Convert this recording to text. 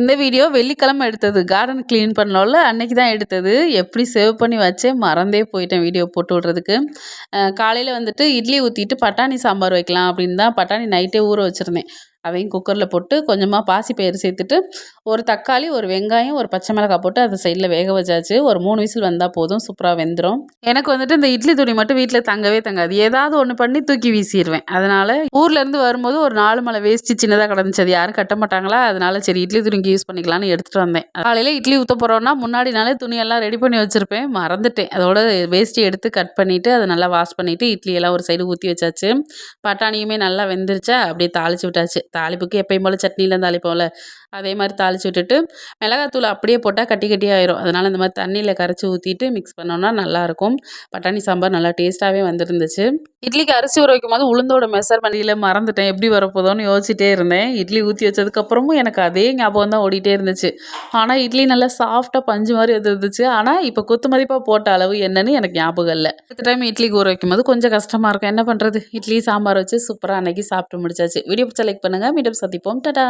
இந்த வீடியோ வெள்ளிக்கிழமை எடுத்தது. கார்டன் க்ளீன் பண்ணோம்ல அன்னைக்கு தான் எடுத்தது. எப்படி சேவ் பண்ணி வச்சே மறந்தே போயிட்டேன் வீடியோ போட்டு விட்றதுக்கு. காலையில் வந்துட்டு இட்லி ஊற்றிட்டு பட்டாணி சாம்பார் வைக்கலாம் அப்படின்னு தான் பட்டாணி நைட்டே ஊற வச்சுருந்தேன். அவையும் குக்கரில் போட்டு கொஞ்சமாக பாசிப்பயிறு சேர்த்துட்டு ஒரு தக்காளி ஒரு வெங்காயம் ஒரு பச்சை மிளகாய் போட்டு அதை சைடில் வேக வச்சாச்சு. ஒரு மூணு விசில் வந்தால் போதும் சூப்பராக வெந்துடும் எனக்கு வந்துட்டு இந்த இட்லி துணி மட்டும் வீட்டில் தங்கவே தங்காது. ஏதாவது ஒன்று பண்ணி தூக்கி வீசிடுவேன் அதனால் ஊர்லேருந்து வரும்போது ஒரு நாலு மலை வேஸ்ட்டு சின்னதாக கிடந்துச்சு. அது யாரும் கட்ட மாட்டாங்களா? அதனால சரி இட்லி துணிக்கு யூஸ் பண்ணிக்கலாம்னு எடுத்துகிட்டு வந்தேன். காலையில் இட்லி ஊற்ற போகிறோன்னா முன்னாடி நாளே துணியெல்லாம் ரெடி பண்ணி வச்சுருப்பேன். மறந்துட்டேன். அதோட வேஸ்ட்டு எடுத்து கட் பண்ணிவிட்டு அதை நல்லா வாஷ் பண்ணிவிட்டு இட்லியெல்லாம் ஒரு சைடு ஊற்றி வச்சாச்சு. பட்டாணியுமே நல்லா வெந்துருச்சா? அப்படியே தாளித்து விட்டாச்சு. தாளிப்புக்கு எப்பயும் போல் சட்னிலாம் தாளிப்போம்ல அதே மாதிரி தாளித்து விட்டுட்டு மிளகாத்தூள் அப்படியே போட்டால் கட்டி கட்டி ஆயிரும். அதனால் இந்த மாதிரி தண்ணியில் கரைச்சி ஊற்றிட்டு மிக்ஸ் பண்ணோன்னா நல்லாயிருக்கும் பட்டாணி சாம்பார் நல்லா டேஸ்ட்டாகவே வந்துருந்துச்சு. இட்லிக்கு அரிசி ஊற வைக்கும் போது உளுந்தோட மெஷர்மெண்ட்டில் மறந்துட்டேன். எப்படி வரப்போதோன்னு யோசிச்சிட்டே இருந்தேன். இட்லி ஊற்றி வச்சதுக்கப்புறமும் எனக்கு அதே ஞாபகம் தான் ஓடிட்டே இருந்துச்சு. ஆனால் இட்லி நல்லா சாஃப்டாக பஞ்சு மாதிரி இருந்துச்சு ஆனால் இப்போ குத்து மதிப்பாக போட்ட அளவு என்னன்னு எனக்கு ஞாபகம் இல்லை. அடுத்த டைம் இட்லிக்கு ஊற வைக்கும் போது கொஞ்சம் கஷ்டமாக இருக்கும். என்ன பண்ணுறது இட்லி சாம்பார் வச்சு சூப்பராக அன்னைக்கு சாப்பிட்டு முடிச்சாச்சு. வீடியோ செலக்ட் பண்ணுங்கள் மீண்டும் சந்திப்போம். டடா!